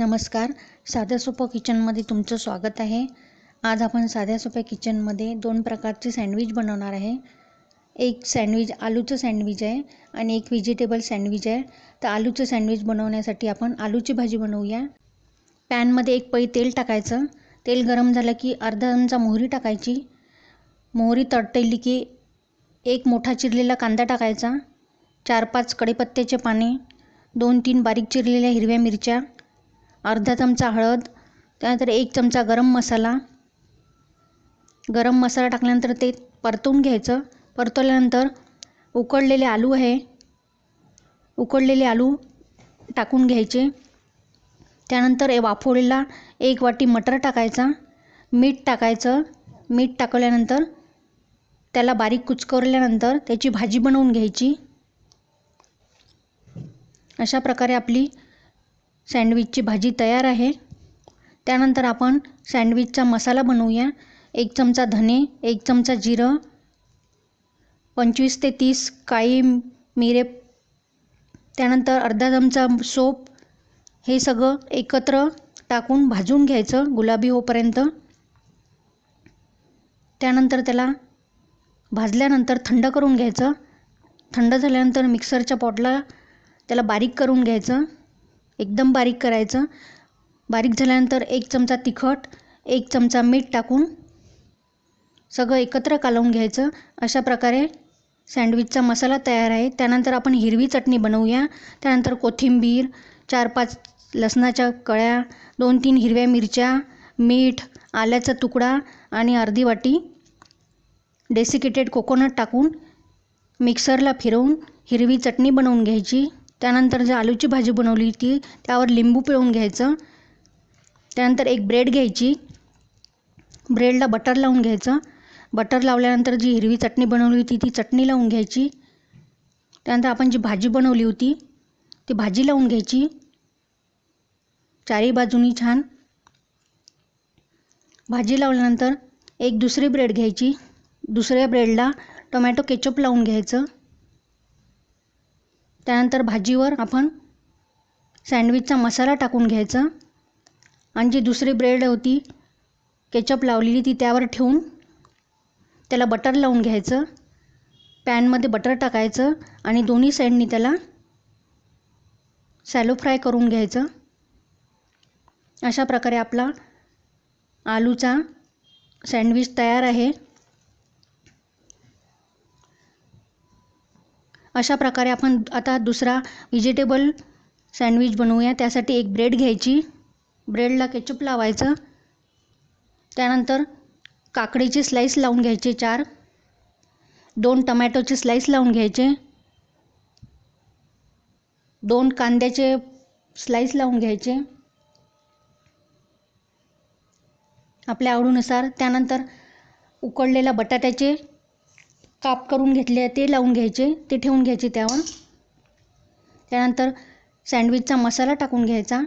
नमस्कार. साध्या सोपं किचनमध्ये तुमचं स्वागत आहे. आज आपण साध्या सोप्या किचनमध्ये दोन प्रकारचे सँडविच बनवणार आहे. एक सँडविच आलूचं सँडविच आहे आणि एक व्हेजिटेबल सँडविच आहे. तर आलूचं सँडविच बनवण्यासाठी आपण आलूची भाजी बनवूया. पॅनमध्ये एक पै तेल टाकायचं. तेल गरम झालं की अर्धा चमचा मोहरी टाकायची. मोहरी तडतडली की एक मोठा चिरलेला कांदा टाकायचा. चार पाच कडेपत्त्याचे पाने. दोन तीन बारीक चिरलेल्या हिरव्या मिरच्या. अर्धा चमचा हळद त्यानंतर एक चमचा गरम मसाला. गरम मसाला टाकल्यानंतर ते परतून घ्यायचं. परतवल्यानंतर उकडलेले आलू आहे उकडलेले आलू टाकून घ्यायचे. त्यानंतर वाफोळीला एक वाटी मटर टाकायचा मीठ टाकायचं. मीठ टाकल्यानंतर त्याला बारीक कुचकवल्यानंतर त्याची भाजी बनवून घ्यायची. अशा प्रकारे आपली सँडविचची भाजी तयार आहे. त्यानंतर आपण सँडविचचा मसाला बनवूया. एक चमचा धने एक चमचा जिरं पंचवीस ते तीस काळी मिरे त्यानंतर अर्धा चमचा सोप. हे सगळं एकत्र टाकून भाजून घ्यायचं गुलाबी होपर्यंत त्यानंतर त्याला भाजल्यानंतर थंड करून घ्यायचं. थंड झाल्यानंतर मिक्सरच्या पॉटला त्याला बारीक करून घ्यायचं. एकदम बारीक करायचं. बारीक झाल्यानंतर एक चमचा तिखट एक चमचा मीठ टाकून सगळं एकत्र कालवून घ्यायचं. अशा प्रकारे सँडविचचा मसाला तयार आहे. त्यानंतर आपण हिरवी चटणी बनवूया. त्यानंतर कोथिंबीर चार पाच लसणाच्या कळ्या दोन तीन हिरव्या मिरच्या मीठ आल्याचा तुकडा आणि अर्धी वाटी डेसिकेटेड कोकोनट टाकून मिक्सरला फिरवून हिरवी चटणी बनवून घ्यायची. त्यानंतर जी आलूची भाजी बनवली होती त्यावर लिंबू पिळून घ्यायचं. त्यानंतर एक ब्रेड घ्यायची. ब्रेडला बटर लावून घ्यायचं. बटर लावल्यानंतर जी हिरवी चटणी बनवली होती ती चटणी लावून घ्यायची. त्यानंतर आपण जी भाजी बनवली होती ती भाजी लावून घ्यायची. चारी बाजूनी छान. भाजी लावल्यानंतर एक दुसरी ब्रेड घ्यायची. दुसऱ्या ब्रेडला टोमॅटो केचप लावून घ्यायचं. त्यानंतर भाजीवर आपण सँडविचचा मसाला टाकून घ्यायचा. आणि जी दुसरी ब्रेड होती केचप लावलेली ती त्यावर ठेवून त्याला बटर लावून घ्यायचं. पॅनमध्ये बटर टाकायचं आणि दोन्ही साईडनी त्याला सॅलो फ्राय करून घ्यायचं. अशा प्रकारे आपला आलूचा सँडविच तयार आहे. अशा प्रकारे आपण आता दुसरा व्हिजिटेबल सँडविच बनवूया. त्यासाठी एक ब्रेड घ्यायची. ब्रेडला केचप लावायचं. त्यानंतर काकडीचे स्लाईस लावून घ्यायचे चार. दोन टमॅटोचे स्लाईस लावून घ्यायचे. दोन कांद्याचे स्लाईस लावून घ्यायचे. आपल्या आवडीनुसार. त्यानंतर उकडलेल्या बटाट्याचे काप करून घेतले ते लावून घ्यायचे ते ठेवून घ्यायचे त्यावर. त्यानंतर सँडविचचा मसाला टाकून घ्यायचा.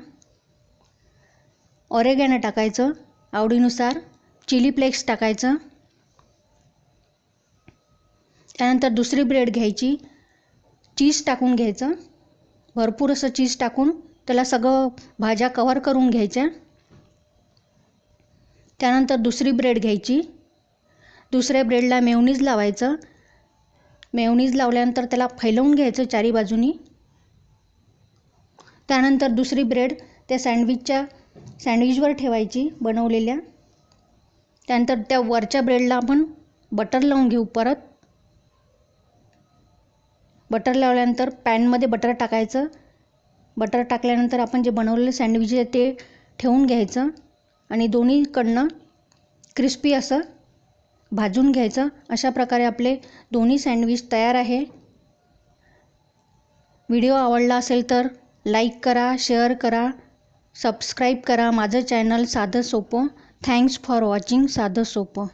ऑरेगॅनो टाकायचं आवडीनुसार. चिली फ्लेक्स टाकायचं. त्यानंतर दुसरी ब्रेड घ्यायची. चीज टाकून घ्यायचं. भरपूर असं चीज टाकून त्याला सगळं भाज्या कव्हर करून घ्यायच्या. त्यानंतर दुसरी ब्रेड घ्यायची. दुसऱ्या ब्रेडला मेवनीज लावायचं. मेवनीज लावल्यानंतर त्याला फैलवून घ्यायचं चारी बाजूनी. त्यानंतर दुसरी ब्रेड त्या सँडविचच्या सँडविचवर ठेवायची बनवलेल्या. त्यानंतर त्या वरच्या ब्रेडला आपण बटर लावून घेऊ परत. बटर लावल्यानंतर पॅनमध्ये बटर टाकायचं. बटर टाकल्यानंतर आपण जे बनवलेलं सँडविच आहे ते ठेवून घ्यायचं. आणि दोन्हीकडनं क्रिस्पी असं भाजून घ्यायचं. अशा प्रकारे आपले दोन्ही सँडविच तयार आहे. व्हिडिओ आवडला असेल तर लाईक करा शेअर करा सबस्क्राईब करा. माझं चॅनल साधं सोपं. थँक्स फॉर वॉचिंग साधं सोपं.